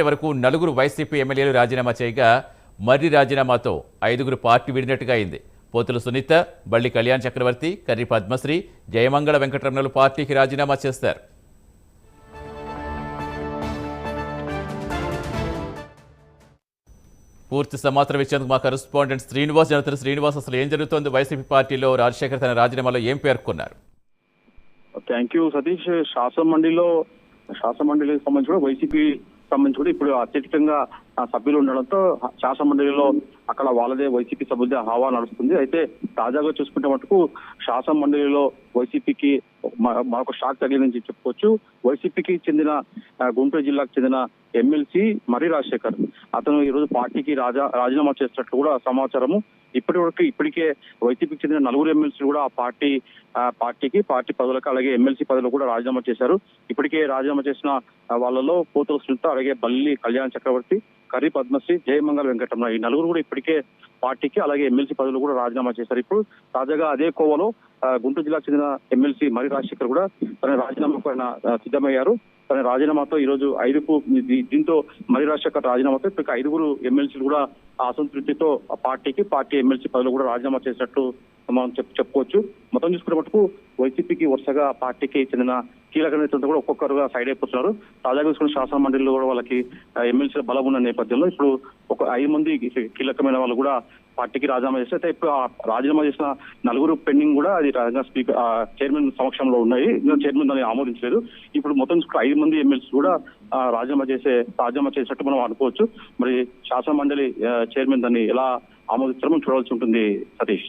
ఇప్పటి వరకు నలుగురు వైసీపీ ఎమ్మెల్యేలు రాజీనామా చేయగా మర్రి రాజీనామాతో ఐదుగురు పార్టీ విడినట్టుగా అయింది. పోతుల సునీత బళ్ళి కళ్యాణ్ చక్రవర్తి కర్రి పద్మశ్రీ జయమంగళ వెంకటరమణలు పార్టీకి రాజీనామా చేస్తారు. పూర్తి సమాచారం ఇచ్చేందుకు మా కరెస్పాండెంట్ శ్రీనివాస్ జనతన శ్రీనివాస్ అసలు ఏం జరుగుతోంది? వైసీపీ పార్టీలో రాజశేఖర్ తన రాజీనామాలో ఏం పేర్కొన్నారు? Thank you Satish. శాసనమండలిలో శాసనమండలికి సంబంధించి కూడా వైసీపీ సంబంధించి కూడా ఇప్పుడు అత్యధికంగా సభ్యులు ఉండడంతో శాసన మండలిలో అక్కడ వాళ్ళదే వైసీపీ సభ్యులదే హవా నడుస్తుంది. అయితే తాజాగా చూసుకుంటే మటుకు శాసన మండలిలో వైసీపీకి మరొక షాక్ తగిలిందని చెప్పుకోవచ్చు వైసీపీకి చెందిన గుంటూరు జిల్లాకు చెందిన ఎమ్మెల్సీ మరి రాజశేఖర్. అతను ఈరోజు పార్టీకి రాజా రాజీనామా చేసినట్లు కూడా సమాచారము. ఇప్పటి వరకు ఇప్పటికే వైసీపీకి చెందిన నలుగురు ఎమ్మెల్సీలు కూడా ఆ పార్టీ పార్టీకి పార్టీ పదవులకు అలాగే ఎమ్మెల్సీ పదవులు కూడా రాజీనామా చేశారు. ఇప్పటికే రాజీనామా చేసిన వాళ్ళలో పోతుల సునీత అలాగే బల్లి కళ్యాణ్ చక్రవర్తి కర్రి పద్మశ్రీ జయమంగళ వెంకటరమణ ఈ నలుగురు కూడా ఇప్పటికే పార్టీకి అలాగే ఎమ్మెల్సీ పదవులు కూడా రాజీనామా చేశారు. ఇప్పుడు తాజాగా అదే కోవలో గుంటూరు జిల్లాకు చెందిన ఎమ్మెల్సీ మరి రాజశేఖర్ కూడా తన రాజీనామాకు ఆయన సిద్ధమయ్యారు. తన రాజీనామాతో ఈ రోజు ఐదుకు దీంతో మరి రాజశేఖర్ రాజీనామాతో ఇప్పుడు ఐదుగురు ఎమ్మెల్సీలు కూడా అసంతృప్తితో పార్టీకి పార్టీ ఎమ్మెల్సీ పదవులు కూడా రాజీనామా చేసినట్టు మనం చెప్ చెప్పుకోవచ్చు. మొత్తం చూసుకునే మటుకు వైసీపీకి వరుసగా పార్టీకి చెందిన కీలక నేతలతో కూడా ఒక్కొక్కరుగా సైడ్ అయిపోతున్నారు. తాజాగా చూసుకున్న శాసన మండలిలో కూడా వాళ్ళకి ఎమ్మెల్సీల బలం ఉన్న నేపథ్యంలో ఇప్పుడు ఒక ఐదు మంది కీలకమైన వాళ్ళు కూడా పార్టీకి రాజీనామా చేస్తే అయితే ఇప్పుడు రాజీనామా చేసిన నలుగురు పెండింగ్ కూడా అది స్పీకర్ చైర్మన్ సమక్షంలో ఉన్నాయి. చైర్మన్ దాన్ని ఆమోదించలేదు. ఇప్పుడు మొత్తం ఐదు మంది ఎమ్మెల్సీ కూడా రాజీనామా చేసే రాజీనామా చేసినట్టు మనం అనుకోవచ్చు. మరి శాసన మండలి చైర్మన్ దాన్ని ఎలా ఆమోదిస్తారో మనం చూడాల్సి ఉంటుంది Satish.